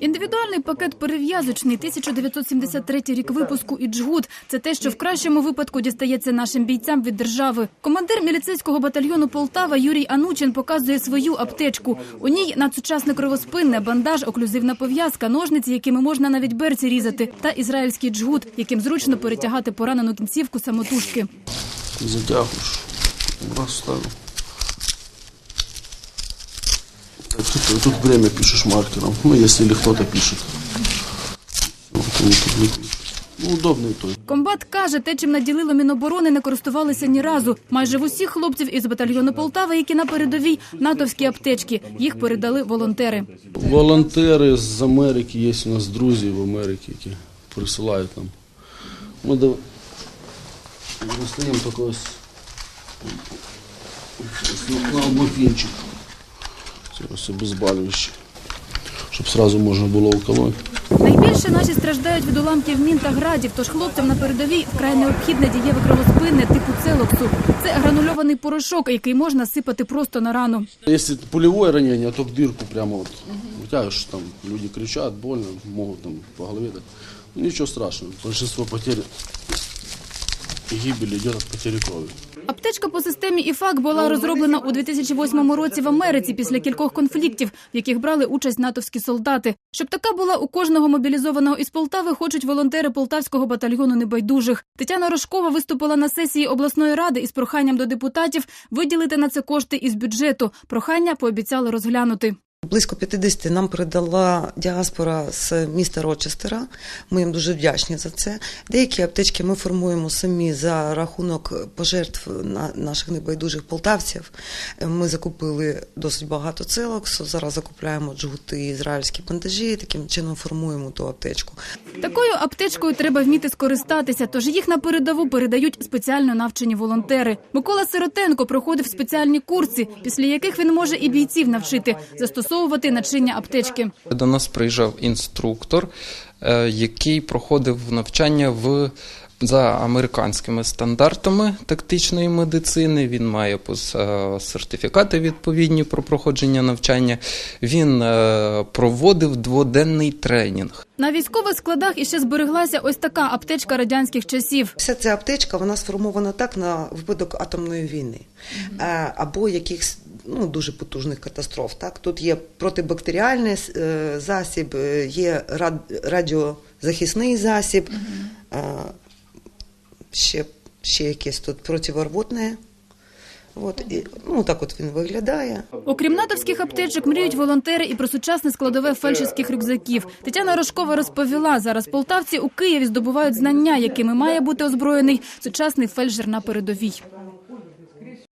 Індивідуальний пакет перев'язочний 1973 рік випуску і джгут – це те, що в кращому випадку дістається нашим бійцям від держави. Командир міліцейського батальйону Полтава Юрій Анучин показує свою аптечку. У ній надсучасне кровоспинне, бандаж, оклюзивна пов'язка, ножниці, якими можна навіть берці різати, та ізраїльський джгут, яким зручно перетягати поранену кінцівку самотужки. Затягуєш. Раз ставив. Так, тут, тут время пишешь маркером. Ну, если или кто-то пишет. Ну, удобный той. Комбат каже, те, чим наділило Міноборони, не користувалися ні разу. Майже в усіх хлопців із батальйону Полтава, які на передовій, натовські аптечки. Їх передали волонтери. Волонтери з Америки є у нас друзі в Америці, які присилають нам. Ми до... достаємо тільки ось морфінчик. Це ось щоб одразу можна було уколоти. Найбільше наші страждають від уламків мін та градів, тож хлопцям на передовій вкрай необхідне дієве кровоспинне типу целоксу. Це гранульований порошок, який можна сипати просто на рану. Если пулевое ранение, то в дырку прямо вот вытягиваешь, там люди кричат, больно, могут там по голове дать. Ну, ничего страшного. Большинство потерь гибель идет от потери крови. Аптечка по системі ІФАК була розроблена у 2008 році в Америці після кількох конфліктів, в яких брали участь натовські солдати. Щоб така була у кожного мобілізованого із Полтави, хочуть волонтери полтавського батальйону небайдужих. Тетяна Рожкова виступила на сесії обласної ради із проханням до депутатів виділити на це кошти із бюджету. Прохання пообіцяли розглянути. Близько 50 нам передала діаспора з міста Рочестера. Ми їм дуже вдячні за це. Деякі аптечки ми формуємо самі за рахунок пожертв на- наших небайдужих полтавців. Ми закупили досить багато целоксу. Зараз закупляємо джгути, ізраїльські бандажі. Таким чином формуємо ту аптечку. Такою аптечкою треба вміти скористатися, тож їх на передову передають спеціально навчені волонтери. Микола Сиротенко проходив спеціальні курси, після яких він може і бійців навчити застосовувати начиння аптечки. До нас приїжджав інструктор, е, який проходив навчання в за американськими стандартами тактичної медицини. Він має е, сертифікати відповідні про проходження навчання. Він е, проводив дводенний тренінг. На військових складах іще збереглася ось така аптечка радянських часів. Вся ця аптечка вона сформована так на випадок атомної війни або якихось ну, дуже потужних катастроф. Так? Тут є протибактеріальний е, засіб, е, є рад- радіозахисний засіб, е, ще, ще якесь тут противорвотне. От, і, ну, так от він виглядає. Окрім натовських аптечок, мріють волонтери і про сучасне складове фельдшерських рюкзаків. Тетяна Рожкова розповіла, зараз полтавці у Києві здобувають знання, якими має бути озброєний сучасний фельдшер на передовій.